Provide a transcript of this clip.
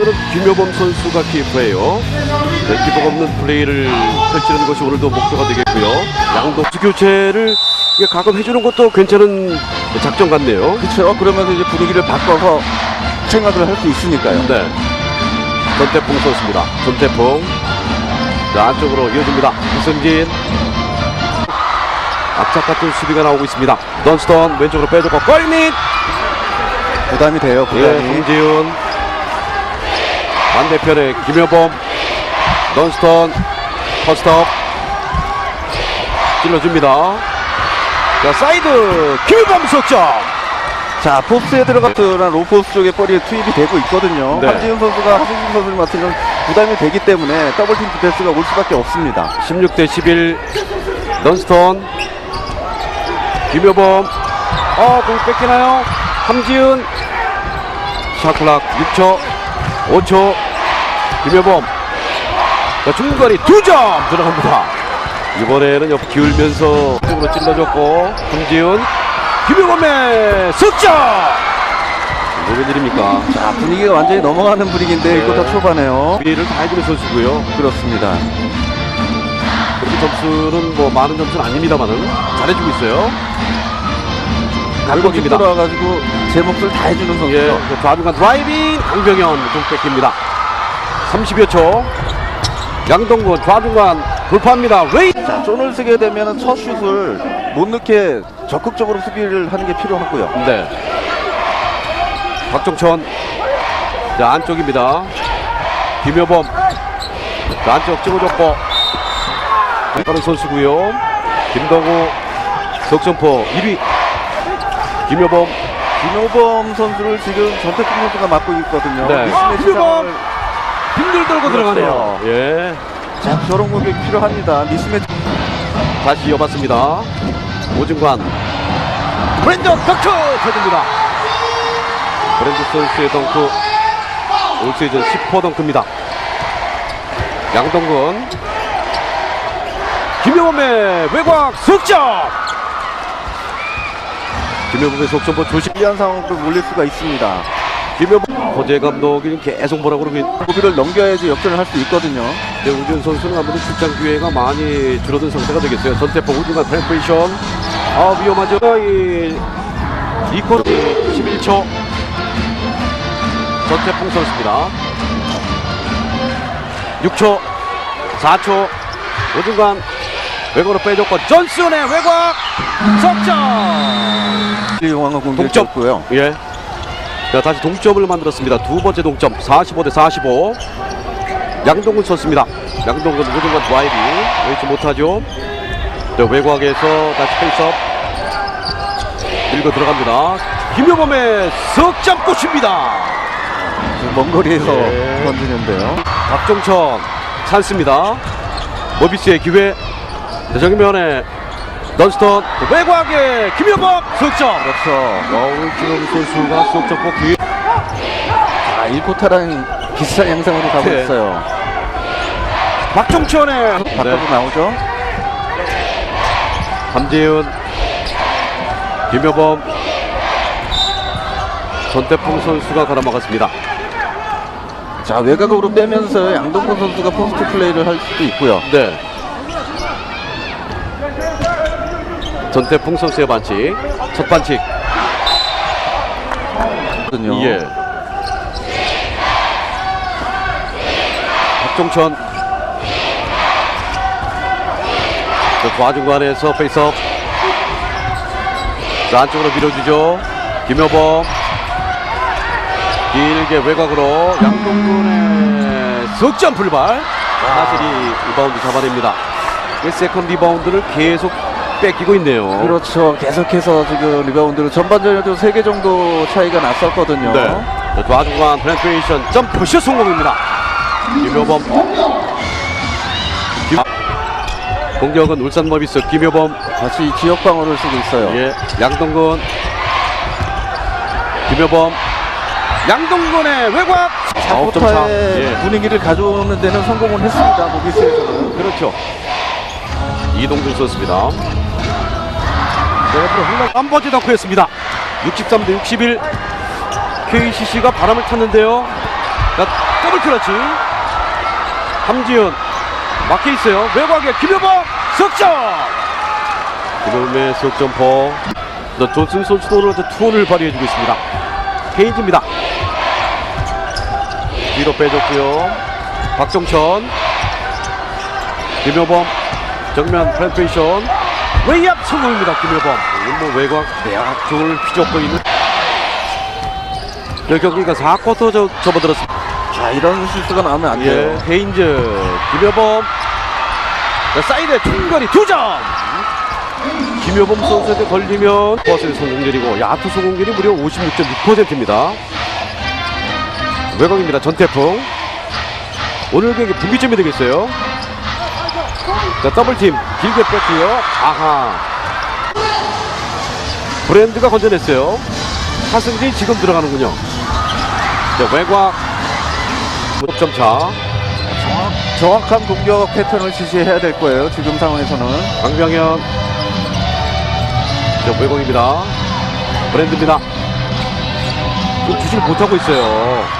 오늘은 김효범 선수가 키퍼예요. 네, 기복 없는 플레이를 펼치는 것이 오늘도 목표가 되겠고요. 양도 교체를 가끔 해주는 것도 괜찮은 작전 같네요. 그렇죠. 그러면서 이제 분위기를 바꿔서 생각을 할 수 있으니까요. 네. 전태풍 선수입니다. 전태풍. 자, 안쪽으로 이어집니다. 이승진. 악착 같은 수비가 나오고 있습니다. 던스턴 왼쪽으로 빼줬고 골밑. 부담이 돼요. 예, 부담이. 송지훈. 반대편에 김효범. 던스턴. 퍼스톱. 찔러줍니다. 자, 사이드. 김효범 석점. 자, 포스트에 들어갔던 로포스 쪽에 볼이 투입이 되고 있거든요. 네. 한지훈 선수가 하승진 선수를 맡으면 부담이 되기 때문에 더블팀 디펜스가 올 수밖에 없습니다. 16대 11 넌스턴 김효범 어, 공 뺏기나요? 함지은 샤클락 6초 5초 김효범 자, 중간이 두점 들어갑니다 이번에는 옆 기울면서 쪽으로 찔러줬고 함지은 김효범의 석점 이거 웬일입니까 자, 분위기가 완전히 넘어가는 분위기인데 네. 이거 다 초반에요. 우리를 다 해주는 선수고요 그렇습니다. 그렇게 점수는 뭐 많은 점수는 아닙니다만은 잘해주고 있어요. 결국 강동입니다. 돌아와가지고 제 몫을 다 해주는 선수죠. 예, 그 좌중간 드라이빙 강병현 좀 뺏깁니다. 30여 초. 양동근 좌중간 돌파합니다. 웨이. 자, 존을 쓰게 되면 첫 슛을 못 넣게 적극적으로 수비를 하는 게 필요하고요. 네. 박종천. 자 안쪽입니다. 김효범. 자 안쪽 찍어줬고. 빠른 선수고요. 김덕우 석점포 1위. 김효범. 김효범 선수를 지금 전태풍 선수가 맡고 있거든요. 네. 미스매치! 상황을 빙글 돌고 그렇죠. 들어가네요. 예. 자, 저런 공격이 필요합니다. 미스매치 다시 이어봤습니다. 오중관. 브랜전 덩크 터집니다. 브랜드 선수의 덩크. 올 시즌 10호 덩크입니다. 양동근. 김효범의 외곽 석점. 김효범의 석점보 조심. 유리한 상황으로 몰릴 수가 있습니다. 김효범 호재 감독이 계속 뭐라고 그러긴 고비를 넘겨야지 역전을 할 수 있거든요. 네, 우준 선수는 아무래도 출장 기회가 많이 줄어든 상태가 되겠어요. 전태포 우중간 트랜프레이션. 아, 위험하죠. 이, 이코르 11초. 전태풍 선수입니다. 6초, 4초. 우중간 외곽으로 빼줬고, 존슨의 외곽! 석점! 이용한 동점. 공격이었고요. 예. 자, 다시 동점을 만들었습니다. 두 번째 동점. 45 대 45. 양동근 선수입니다. 양동근 우중간 드라이브. 웨이치 못하죠. 자, 외곽에서 다시 페이스업. 밀고 들어갑니다. 김효범의 석점꽃입니다. 먼 거리에서 예. 던지는데요. 박종천 찬스입니다. 모비스의 기회. 자, 정면에 넌스턴 외곽에 김효범 석점. 그렇죠. 어우 김효범 선수가 석점꽃 기회. 자, 1쿼터랑 비슷한 양상으로 가고 네. 있어요. 박종천의 바꿔서 나오죠. 함재윤 김효범 전태풍 선수가 가로막았습니다. 자, 외곽으로 빼면서 양동근 선수가 포스트 플레이를 할 수도 있고요. 네. 전태풍 선수의 반칙 첫 반칙. 예. 박종천. 저 좌중간에서 페이스업 자 안쪽으로 밀어주죠. 김효범. 길게 외곽으로 양동근의 석점 불발. 사실이 리바운드 잡아냅니다. 이 세컨 리바운드를 계속 뺏기고 있네요 그렇죠. 계속해서 지금 리바운드를 전반전에도 3개 정도 차이가 났었거든요. 네. 자, 좌중간 페네트레이션 점프슛 성공입니다. 김효범. 김... 공격은 울산 머비스 김효범. 다시 지역 방어를 쓰고 있어요. 예. 양동근. 김효범. 양동근의 외곽. 9점 차. 4쿼터의 예. 분위기를 가져오는 데는 성공을 했습니다. 모비스에서는. 그렇죠. 이동준 선수입니다. 네, 앞으로 흘러 한 번째 덩크 했습니다. 63 대 61. KCC가 바람을 탔는데요. 자, 더블 클러치. 함지은 막혀 있어요. 외곽에 김효범 석점. 김효범의 석점포. 자, 존슨 선수도 오늘 또 투혼을 발휘해주고 있습니다. 케인즈입니다. 뒤로 빼줬고요. 박종천. 김효범 정면 프렌페이션 웨이압 성공입니다. 오늘 뭐 외곽 내각쪽을 휘젓고 있는. 이 경기가 4쿼터 저, 접어들었습니다. 자, 이런 실수가 나오면 안 예, 돼요. 헤인즈, 김효범. 자, 사이드에 충거리 두 점. 김효범 선수한테 걸리면 버스의 성공률이고 야투 성공률이 무려 56.6%입니다. 외곽입니다. 전태풍. 오늘 경기 분기점이 되겠어요. 자, 더블팀 길게 뺐고요. 아하. 브랜드가 건져냈어요. 하승진이 지금 들어가는군요. 자, 외곽. 점 차. 정확한 공격 패턴을 지시해야 될 거예요. 지금 상황에서는. 강병현 자 외공입니다 브랜드입니다 좀 주질 못하고 있어요